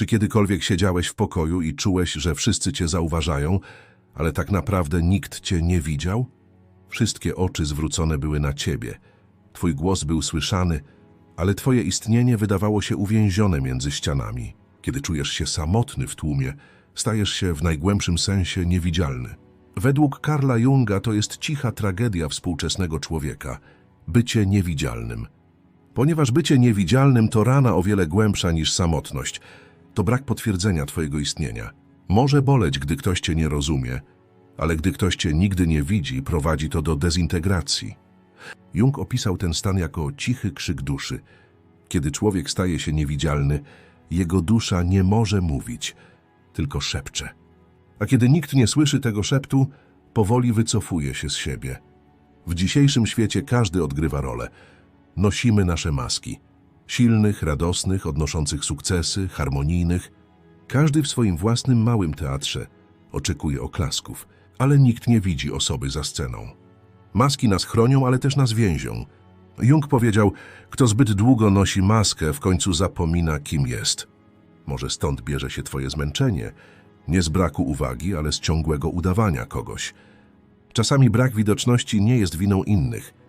Czy kiedykolwiek siedziałeś w pokoju i czułeś, że wszyscy cię zauważają, ale tak naprawdę nikt cię nie widział? Wszystkie oczy zwrócone były na ciebie. Twój głos był słyszany, ale twoje istnienie wydawało się uwięzione między ścianami. Kiedy czujesz się samotny w tłumie, stajesz się w najgłębszym sensie niewidzialny. Według Karla Junga to jest cicha tragedia współczesnego człowieka bycie niewidzialnym. Ponieważ bycie niewidzialnym to rana o wiele głębsza niż samotność, to brak potwierdzenia Twojego istnienia. Może boleć, gdy ktoś Cię nie rozumie, ale gdy ktoś Cię nigdy nie widzi, prowadzi to do dezintegracji. Jung opisał ten stan jako cichy krzyk duszy. Kiedy człowiek staje się niewidzialny, jego dusza nie może mówić, tylko szepcze. A kiedy nikt nie słyszy tego szeptu, powoli wycofuje się z siebie. W dzisiejszym świecie każdy odgrywa rolę. Nosimy nasze maski. Silnych, radosnych, odnoszących sukcesy, harmonijnych. Każdy w swoim własnym małym teatrze oczekuje oklasków, ale nikt nie widzi osoby za sceną. Maski nas chronią, ale też nas więzią. Jung powiedział, kto zbyt długo nosi maskę, w końcu zapomina, kim jest. Może stąd bierze się twoje zmęczenie, nie z braku uwagi, ale z ciągłego udawania kogoś. Czasami brak widoczności nie jest winą innych.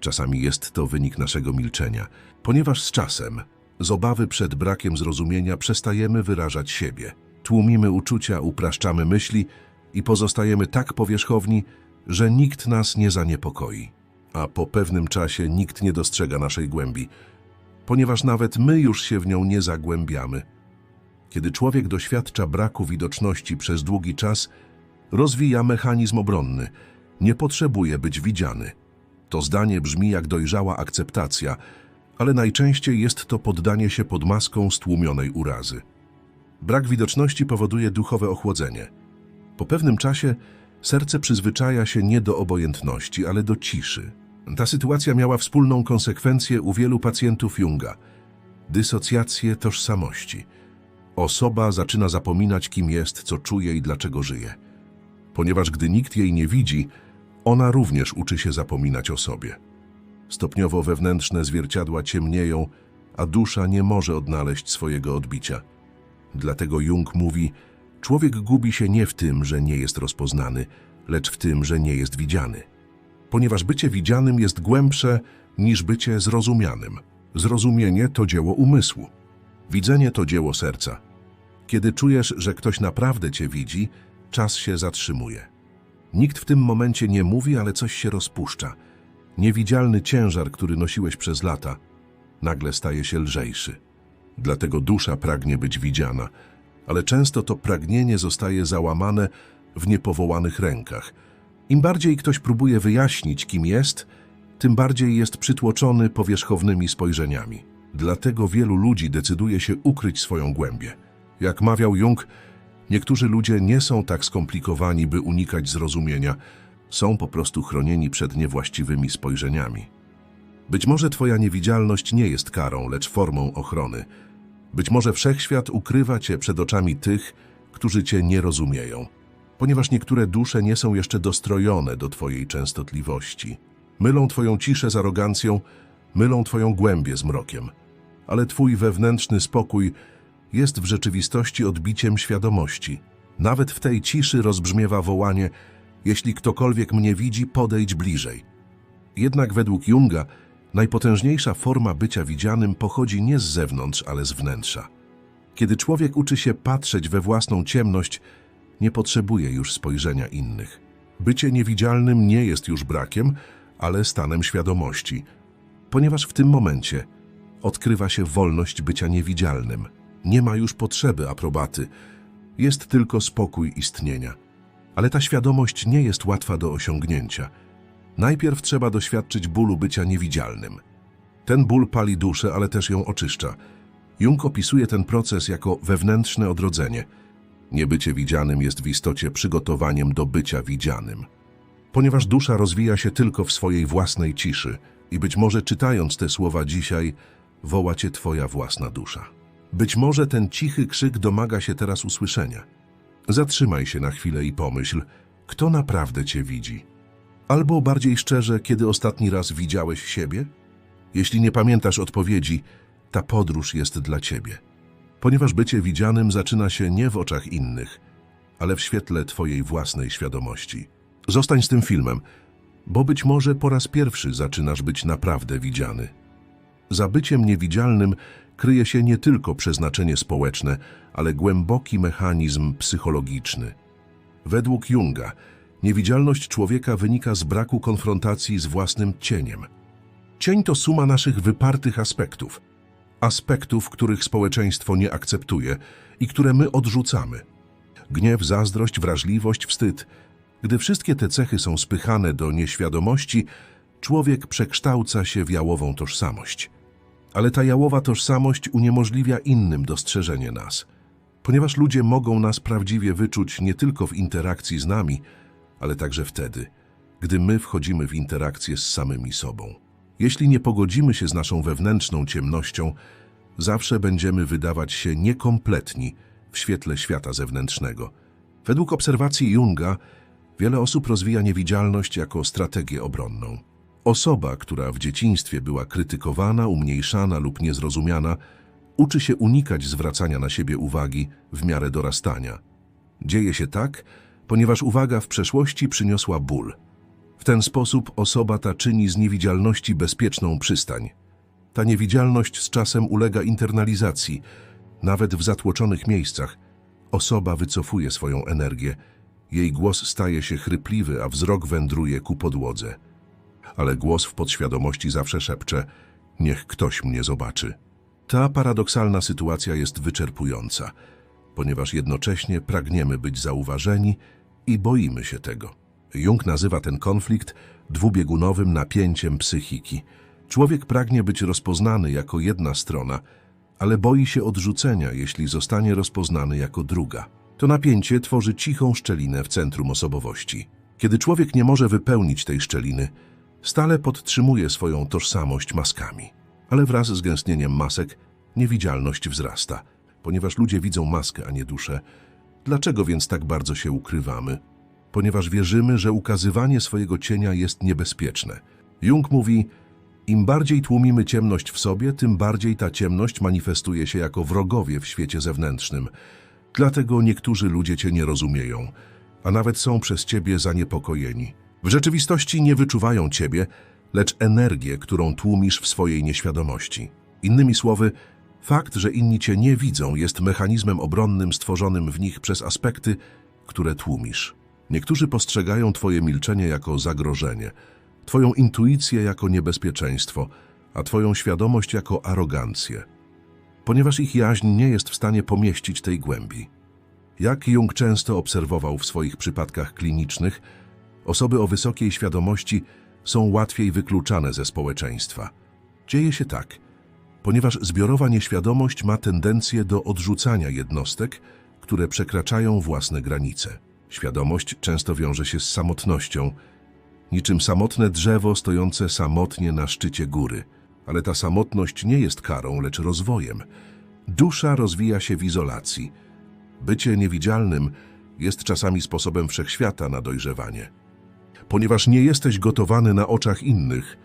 Czasami jest to wynik naszego milczenia, ponieważ z czasem, z obawy przed brakiem zrozumienia, przestajemy wyrażać siebie. Tłumimy uczucia, upraszczamy myśli i pozostajemy tak powierzchowni, że nikt nas nie zaniepokoi. A po pewnym czasie nikt nie dostrzega naszej głębi, ponieważ nawet my już się w nią nie zagłębiamy. Kiedy człowiek doświadcza braku widoczności przez długi czas, rozwija mechanizm obronny. Nie potrzebuje być widziany. To zdanie brzmi jak dojrzała akceptacja, ale najczęściej jest to poddanie się pod maską stłumionej urazy. Brak widoczności powoduje duchowe ochłodzenie. Po pewnym czasie serce przyzwyczaja się nie do obojętności, ale do ciszy. Ta sytuacja miała wspólną konsekwencję u wielu pacjentów Junga dysocjację tożsamości. Osoba zaczyna zapominać, kim jest, co czuje i dlaczego żyje. Ponieważ gdy nikt jej nie widzi, ona również uczy się zapominać o sobie. Stopniowo wewnętrzne zwierciadła ciemnieją, a dusza nie może odnaleźć swojego odbicia. Dlatego Jung mówi, człowiek gubi się nie w tym, że nie jest rozpoznany, lecz w tym, że nie jest widziany. Ponieważ bycie widzianym jest głębsze niż bycie zrozumianym. Zrozumienie to dzieło umysłu. Widzenie to dzieło serca. Kiedy czujesz, że ktoś naprawdę cię widzi, czas się zatrzymuje. Nikt w tym momencie nie mówi, ale coś się rozpuszcza. Niewidzialny ciężar, który nosiłeś przez lata, nagle staje się lżejszy. Dlatego dusza pragnie być widziana, ale często to pragnienie zostaje załamane w niepowołanych rękach. Im bardziej ktoś próbuje wyjaśnić, kim jest, tym bardziej jest przytłoczony powierzchownymi spojrzeniami. Dlatego wielu ludzi decyduje się ukryć swoją głębię. Jak mawiał Jung, niektórzy ludzie nie są tak skomplikowani, by unikać zrozumienia, są po prostu chronieni przed niewłaściwymi spojrzeniami. Być może Twoja niewidzialność nie jest karą, lecz formą ochrony. Być może wszechświat ukrywa Cię przed oczami tych, którzy Cię nie rozumieją, ponieważ niektóre dusze nie są jeszcze dostrojone do Twojej częstotliwości. Mylą Twoją ciszę z arogancją, mylą Twoją głębię z mrokiem. Ale Twój wewnętrzny spokój jest w rzeczywistości odbiciem świadomości. Nawet w tej ciszy rozbrzmiewa wołanie: Jeśli ktokolwiek mnie widzi, podejdź bliżej. Jednak według Junga najpotężniejsza forma bycia widzianym pochodzi nie z zewnątrz, ale z wnętrza. Kiedy człowiek uczy się patrzeć we własną ciemność, nie potrzebuje już spojrzenia innych. Bycie niewidzialnym nie jest już brakiem, ale stanem świadomości, ponieważ w tym momencie odkrywa się wolność bycia niewidzialnym. Nie ma już potrzeby aprobaty, jest tylko spokój istnienia. Ale ta świadomość nie jest łatwa do osiągnięcia. Najpierw trzeba doświadczyć bólu bycia niewidzialnym. Ten ból pali duszę, ale też ją oczyszcza. Jung opisuje ten proces jako wewnętrzne odrodzenie. Niebycie widzianym jest w istocie przygotowaniem do bycia widzianym. Ponieważ dusza rozwija się tylko w swojej własnej ciszy i być może czytając te słowa dzisiaj, woła cię twoja własna dusza. Być może ten cichy krzyk domaga się teraz usłyszenia. Zatrzymaj się na chwilę i pomyśl, kto naprawdę cię widzi. Albo bardziej szczerze, kiedy ostatni raz widziałeś siebie? Jeśli nie pamiętasz odpowiedzi, ta podróż jest dla ciebie. ponieważ bycie widzianym zaczyna się nie w oczach innych, ale w świetle Twojej własnej świadomości. Zostań z tym filmem, bo być może po raz pierwszy zaczynasz być naprawdę widziany. Za byciem niewidzialnym kryje się nie tylko przeznaczenie społeczne, ale głęboki mechanizm psychologiczny. Według Junga, niewidzialność człowieka wynika z braku konfrontacji z własnym cieniem. Cień to suma naszych wypartych aspektów. Aspektów, których społeczeństwo nie akceptuje i które my odrzucamy. Gniew, zazdrość, wrażliwość, wstyd. Gdy wszystkie te cechy są spychane do nieświadomości, człowiek przekształca się w jałową tożsamość. Ale ta jałowa tożsamość uniemożliwia innym dostrzeżenie nas, ponieważ ludzie mogą nas prawdziwie wyczuć nie tylko w interakcji z nami, ale także wtedy, gdy my wchodzimy w interakcję z samymi sobą. Jeśli nie pogodzimy się z naszą wewnętrzną ciemnością, zawsze będziemy wydawać się niekompletni w świetle świata zewnętrznego. Według obserwacji Junga, wiele osób rozwija niewidzialność jako strategię obronną. Osoba, która w dzieciństwie była krytykowana, umniejszana lub niezrozumiana, uczy się unikać zwracania na siebie uwagi w miarę dorastania. Dzieje się tak, ponieważ uwaga w przeszłości przyniosła ból. W ten sposób osoba ta czyni z niewidzialności bezpieczną przystań. Ta niewidzialność z czasem ulega internalizacji. Nawet w zatłoczonych miejscach osoba wycofuje swoją energię. Jej głos staje się chrypliwy, a wzrok wędruje ku podłodze. Ale głos w podświadomości zawsze szepcze: Niech ktoś mnie zobaczy. Ta paradoksalna sytuacja jest wyczerpująca, ponieważ jednocześnie pragniemy być zauważeni i boimy się tego. Jung nazywa ten konflikt dwubiegunowym napięciem psychiki. Człowiek pragnie być rozpoznany jako jedna strona, ale boi się odrzucenia, jeśli zostanie rozpoznany jako druga. To napięcie tworzy cichą szczelinę w centrum osobowości. Kiedy człowiek nie może wypełnić tej szczeliny, stale podtrzymuje swoją tożsamość maskami. Ale wraz z gęstnieniem masek niewidzialność wzrasta, ponieważ ludzie widzą maskę, a nie duszę. Dlaczego więc tak bardzo się ukrywamy? Ponieważ wierzymy, że ukazywanie swojego cienia jest niebezpieczne. Jung mówi, im bardziej tłumimy ciemność w sobie, tym bardziej ta ciemność manifestuje się jako wrogowie w świecie zewnętrznym. Dlatego niektórzy ludzie cię nie rozumieją, a nawet są przez ciebie zaniepokojeni. W rzeczywistości nie wyczuwają ciebie, lecz energię, którą tłumisz w swojej nieświadomości. Innymi słowy, fakt, że inni cię nie widzą, jest mechanizmem obronnym stworzonym w nich przez aspekty, które tłumisz. Niektórzy postrzegają twoje milczenie jako zagrożenie, twoją intuicję jako niebezpieczeństwo, a twoją świadomość jako arogancję, ponieważ ich jaźń nie jest w stanie pomieścić tej głębi. Jak Jung często obserwował w swoich przypadkach klinicznych, osoby o wysokiej świadomości są łatwiej wykluczane ze społeczeństwa. Dzieje się tak, ponieważ zbiorowa nieświadomość ma tendencję do odrzucania jednostek, które przekraczają własne granice. Świadomość często wiąże się z samotnością, niczym samotne drzewo stojące samotnie na szczycie góry. Ale ta samotność nie jest karą, lecz rozwojem. Dusza rozwija się w izolacji. Bycie niewidzialnym jest czasami sposobem wszechświata na dojrzewanie. Ponieważ nie jesteś gotowany na oczach innych,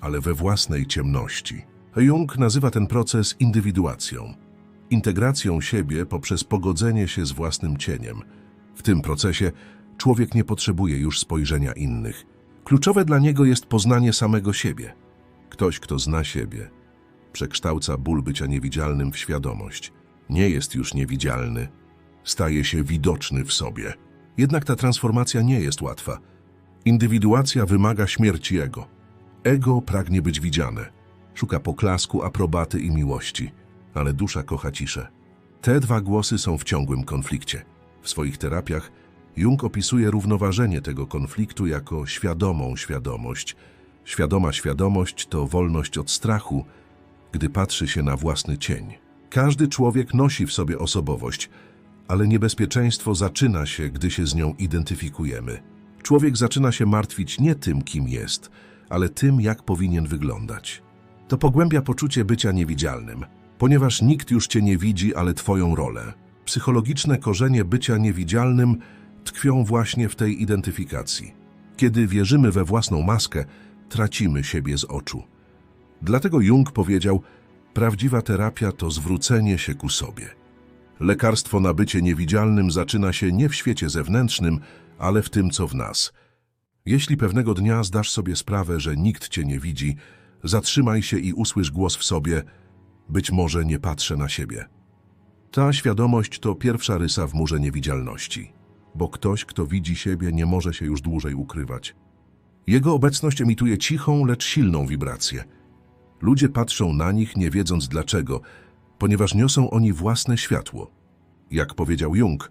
ale we własnej ciemności. Jung nazywa ten proces indywiduacją, integracją siebie poprzez pogodzenie się z własnym cieniem. W tym procesie człowiek nie potrzebuje już spojrzenia innych. Kluczowe dla niego jest poznanie samego siebie. Ktoś, kto zna siebie, przekształca ból bycia niewidzialnym w świadomość. Nie jest już niewidzialny, staje się widoczny w sobie. Jednak ta transformacja nie jest łatwa. Indywiduacja wymaga śmierci ego. Ego pragnie być widziane. Szuka poklasku, aprobaty i miłości, ale dusza kocha ciszę. Te dwa głosy są w ciągłym konflikcie. W swoich terapiach Jung opisuje równoważenie tego konfliktu jako świadomą świadomość. Świadoma świadomość to wolność od strachu, gdy patrzy się na własny cień. Każdy człowiek nosi w sobie osobowość, ale niebezpieczeństwo zaczyna się, gdy się z nią identyfikujemy. Człowiek zaczyna się martwić nie tym, kim jest, ale tym, jak powinien wyglądać. To pogłębia poczucie bycia niewidzialnym, ponieważ nikt już cię nie widzi, ale twoją rolę. Psychologiczne korzenie bycia niewidzialnym tkwią właśnie w tej identyfikacji. Kiedy wierzymy we własną maskę, tracimy siebie z oczu. Dlatego Jung powiedział, Prawdziwa terapia to zwrócenie się ku sobie. Lekarstwo na bycie niewidzialnym zaczyna się nie w świecie zewnętrznym, ale w tym, co w nas. Jeśli pewnego dnia zdasz sobie sprawę, że nikt cię nie widzi, zatrzymaj się i usłysz głos w sobie, być może nie patrzę na siebie. Ta świadomość to pierwsza rysa w murze niewidzialności, bo ktoś, kto widzi siebie, nie może się już dłużej ukrywać. Jego obecność emituje cichą, lecz silną wibrację. Ludzie patrzą na nich, nie wiedząc dlaczego, ponieważ niosą oni własne światło. Jak powiedział Jung,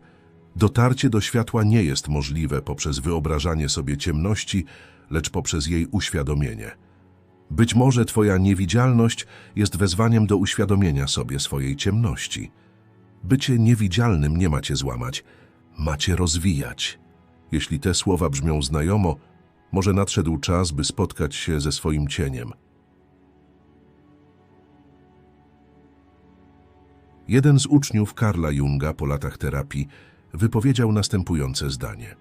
dotarcie do światła nie jest możliwe poprzez wyobrażanie sobie ciemności, lecz poprzez jej uświadomienie. Być może Twoja niewidzialność jest wezwaniem do uświadomienia sobie swojej ciemności. Bycie niewidzialnym nie macie złamać, macie rozwijać. Jeśli te słowa brzmią znajomo, może nadszedł czas, by spotkać się ze swoim cieniem. Jeden z uczniów Karla Junga po latach terapii wypowiedział następujące zdanie.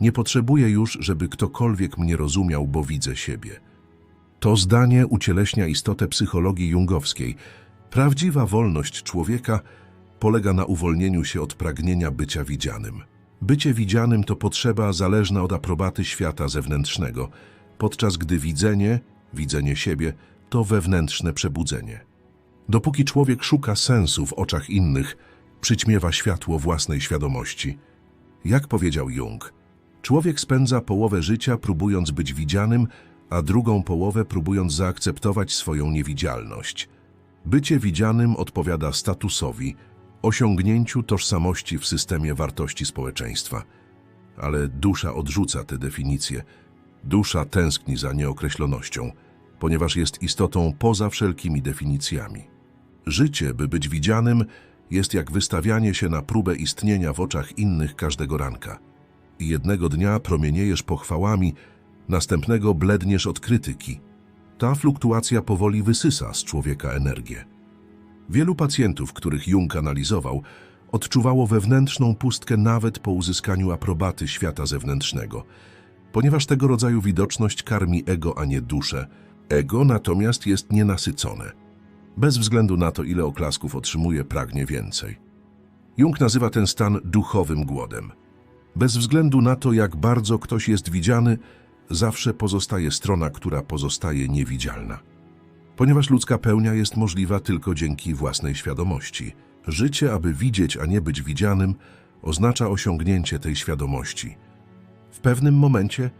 Nie potrzebuję już, żeby ktokolwiek mnie rozumiał, bo widzę siebie. To zdanie ucieleśnia istotę psychologii jungowskiej. Prawdziwa wolność człowieka polega na uwolnieniu się od pragnienia bycia widzianym. Bycie widzianym to potrzeba zależna od aprobaty świata zewnętrznego, podczas gdy widzenie, widzenie siebie, to wewnętrzne przebudzenie. Dopóki człowiek szuka sensu w oczach innych, przyćmiewa światło własnej świadomości. Jak powiedział Jung, człowiek spędza połowę życia próbując być widzianym, a drugą połowę próbując zaakceptować swoją niewidzialność. Bycie widzianym odpowiada statusowi, osiągnięciu tożsamości w systemie wartości społeczeństwa. Ale dusza odrzuca te definicje. Dusza tęskni za nieokreślonością, ponieważ jest istotą poza wszelkimi definicjami. Życie, by być widzianym, jest jak wystawianie się na próbę istnienia w oczach innych każdego ranka. I jednego dnia promieniejesz pochwałami, następnego bledniesz od krytyki. Ta fluktuacja powoli wysysa z człowieka energię. Wielu pacjentów, których Jung analizował, odczuwało wewnętrzną pustkę nawet po uzyskaniu aprobaty świata zewnętrznego, ponieważ tego rodzaju widoczność karmi ego, a nie duszę. Ego natomiast jest nienasycone. Bez względu na to, ile oklasków otrzymuje, pragnie więcej. Jung nazywa ten stan duchowym głodem. Bez względu na to, jak bardzo ktoś jest widziany, zawsze pozostaje strona, która pozostaje niewidzialna. Ponieważ ludzka pełnia jest możliwa tylko dzięki własnej świadomości. Życie, aby widzieć, a nie być widzianym, oznacza osiągnięcie tej świadomości. W pewnym momencie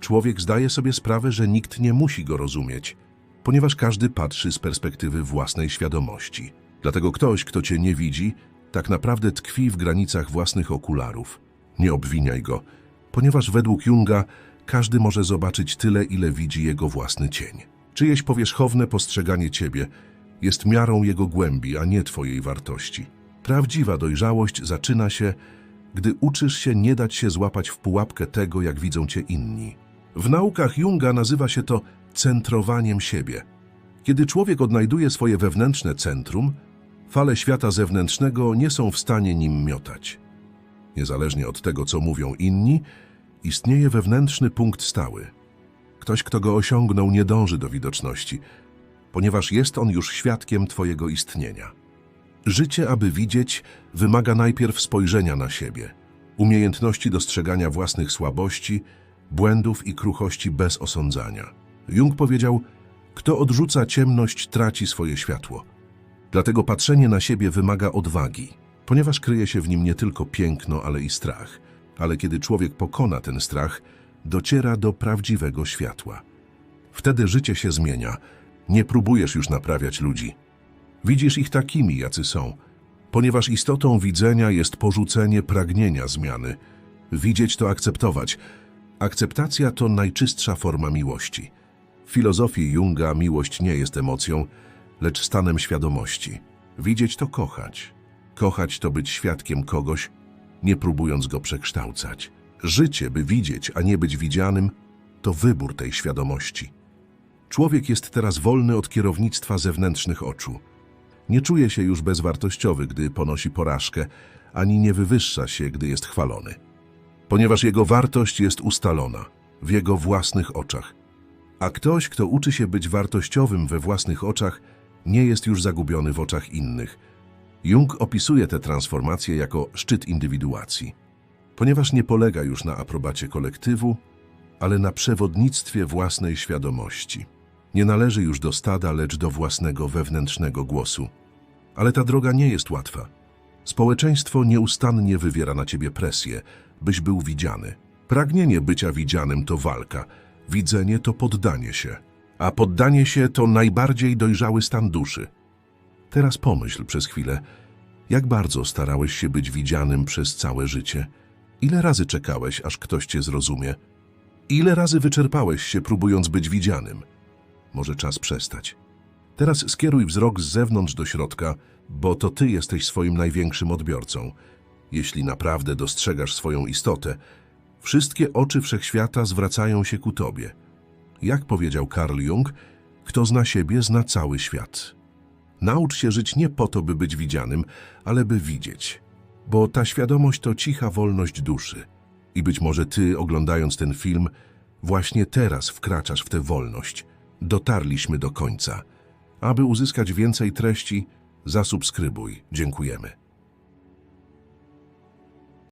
człowiek zdaje sobie sprawę, że nikt nie musi go rozumieć, ponieważ każdy patrzy z perspektywy własnej świadomości. Dlatego ktoś, kto cię nie widzi, tak naprawdę tkwi w granicach własnych okularów. Nie obwiniaj go, ponieważ według Junga każdy może zobaczyć tyle, ile widzi jego własny cień. Czyjeś powierzchowne postrzeganie ciebie jest miarą jego głębi, a nie twojej wartości. Prawdziwa dojrzałość zaczyna się, gdy uczysz się nie dać się złapać w pułapkę tego, jak widzą cię inni. W naukach Junga nazywa się to centrowaniem siebie. Kiedy człowiek odnajduje swoje wewnętrzne centrum, fale świata zewnętrznego nie są w stanie nim miotać. Niezależnie od tego, co mówią inni, istnieje wewnętrzny punkt stały. Ktoś, kto go osiągnął, nie dąży do widoczności, ponieważ jest on już świadkiem Twojego istnienia. Życie, aby widzieć, wymaga najpierw spojrzenia na siebie, umiejętności dostrzegania własnych słabości, błędów i kruchości bez osądzania. Jung powiedział, kto odrzuca ciemność, traci swoje światło. Dlatego patrzenie na siebie wymaga odwagi, ponieważ kryje się w nim nie tylko piękno, ale i strach. Ale kiedy człowiek pokona ten strach, dociera do prawdziwego światła. Wtedy życie się zmienia. Nie próbujesz już naprawiać ludzi. Widzisz ich takimi, jacy są, ponieważ istotą widzenia jest porzucenie pragnienia zmiany. Widzieć to akceptować. Akceptacja to najczystsza forma miłości. W filozofii Junga miłość nie jest emocją, lecz stanem świadomości. Widzieć to kochać. Kochać to być świadkiem kogoś, nie próbując go przekształcać. Życie, by widzieć, a nie być widzianym, to wybór tej świadomości. Człowiek jest teraz wolny od kierownictwa zewnętrznych oczu. Nie czuje się już bezwartościowy, gdy ponosi porażkę, ani nie wywyższa się, gdy jest chwalony. Ponieważ jego wartość jest ustalona w jego własnych oczach. A ktoś, kto uczy się być wartościowym we własnych oczach, Nie jest już zagubiony w oczach innych. Jung opisuje tę transformację jako szczyt indywiduacji, ponieważ nie polega już na aprobacie kolektywu, ale na przewodnictwie własnej świadomości. Nie należy już do stada, lecz do własnego wewnętrznego głosu. Ale ta droga nie jest łatwa. Społeczeństwo nieustannie wywiera na ciebie presję, byś był widziany. Pragnienie bycia widzianym to walka, widzenie to poddanie się, a poddanie się to najbardziej dojrzały stan duszy. Teraz pomyśl przez chwilę, jak bardzo starałeś się być widzianym przez całe życie. Ile razy czekałeś, aż ktoś cię zrozumie? Ile razy wyczerpałeś się, próbując być widzianym? Może czas przestać. Teraz skieruj wzrok z zewnątrz do środka, bo to ty jesteś swoim największym odbiorcą. Jeśli naprawdę dostrzegasz swoją istotę, wszystkie oczy wszechświata zwracają się ku tobie. Jak powiedział Carl Jung, kto zna siebie, zna cały świat. Naucz się żyć nie po to, by być widzianym, ale by widzieć. Bo ta świadomość to cicha wolność duszy. I być może ty, oglądając ten film, właśnie teraz wkraczasz w tę wolność. Dotarliśmy do końca. Aby uzyskać więcej treści, zasubskrybuj. Dziękujemy.